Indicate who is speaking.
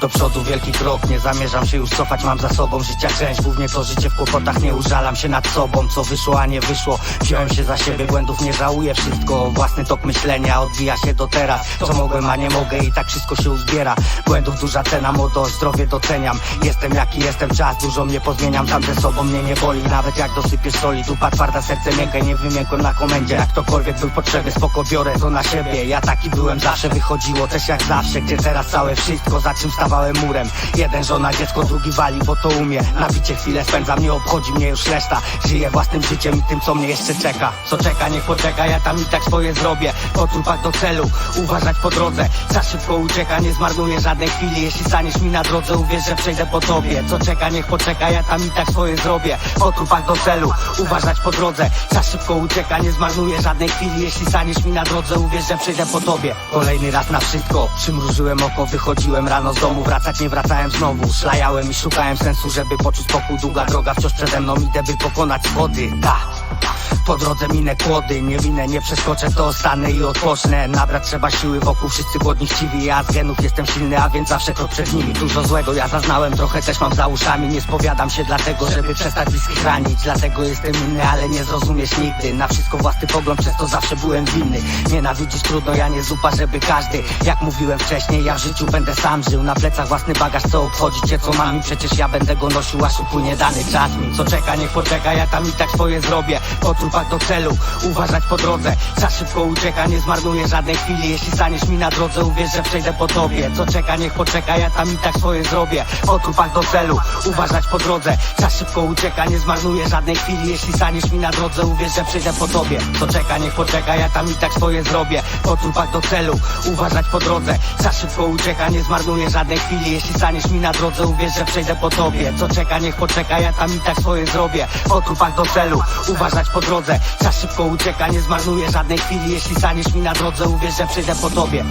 Speaker 1: Do przodu wielki krok, nie zamierzam się już cofać Mam za sobą życia część, głównie to życie w kłopotach Nie użalam się nad sobą, co wyszło, a nie wyszło. Wziąłem się za siebie, błędów nie żałuję Wszystko, własny tok myślenia odbija się do teraz. Co mogłem, a nie mogę i tak wszystko się uzbiera. Błędów duża cena, młodość, zdrowie doceniam. Jestem jaki jestem, czas, dużo mnie pozmieniam Sam ze sobą mnie nie boli, nawet jak dosypię soli Dupa twarda, serce miękkie, nie wymiękłem na komendzie. Jak ktokolwiek był potrzeby, spoko biorę to na siebie. Ja taki byłem zawsze, wychodziło też jak zawsze Gdzie teraz całe wszystko, za czym stawałem murem. Jeden żona, dziecko, drugi wali, bo to umie. Nabicie chwilę spędzam, nie obchodzi mnie już reszta. Żyję własnym życiem i tym, co mnie jeszcze czeka. Co czeka, niech poczeka, ja tam i tak swoje zrobię. Trupach do celu, uważać po drodze. Za szybko ucieka, nie zmarnuję żadnej chwili. Jeśli staniesz mi na drodze, uwierz, że przejdę po tobie. Co czeka, niech poczeka, ja tam i tak swoje zrobię. Trupach do celu, uważać po drodze. Za szybko ucieka, nie zmarnuję żadnej chwili. Jeśli staniesz mi na drodze, uwierz, że przejdę po tobie. Kolejny raz na wszystko, przymrużyłem oko Wychodziłem rano z domu, wracać nie wracałem znowu. Szlajałem i szukałem sensu, żeby poczuć spokój Długa droga wciąż przede mną, idę by pokonać schody Ta po drodze minę kłody, nie winę, nie przeskoczę, to stanę i odpocznę. Nabrać trzeba siły wokół, wszyscy głodni chciwi. Ja z genów jestem silny, a więc zawsze krok przed nimi. Dużo złego ja zaznałem, trochę też mam za uszami. Nie spowiadam się dlatego, żeby przestać bliskich ranić Dlatego jestem inny, ale nie zrozumiesz nigdy. Na wszystko własny pogląd, przez to zawsze byłem winny. Nienawidzić trudno, ja nie zupa, żeby każdy. Jak mówiłem wcześniej, ja w życiu będę sam żył. Na plecach własny bagaż, co obchodzić cię, co mam I przecież ja będę go nosił, aż upłynie dany czas. Mi Co czeka, niech poczeka, ja tam i tak swoje zrobię Po trupach do celu, uważać po drodze. Za szybko ucieka, nie zmarnuję żadnej chwili. Jeśli staniesz mi na drodze, uwierz, że przejdę po tobie. Co czeka, niech poczeka, ja tam i tak swoje zrobię. Po trupach do celu, uważać po drodze. Za szybko ucieka, nie zmarnuję żadnej chwili. Jeśli staniesz mi na drodze, uwierz, że przejdę po tobie. Co czeka, niech poczeka, ja tam i tak swoje zrobię. Po trupach do celu, uważać po drodze. Za szybko ucieka, nie zmarnuję żadnej chwili. Jeśli staniesz mi na drodze, uwierz, że przejdę po tobie. Co czeka, niech poczeka, ja tam i tak swoje zrobię. Po trupach do celu, uważać po drodze. Za szybko ucieka, nie zmarnuję żadnej chwili. Jeśli staniesz mi na drodze, uwierz, że przejdę po tobie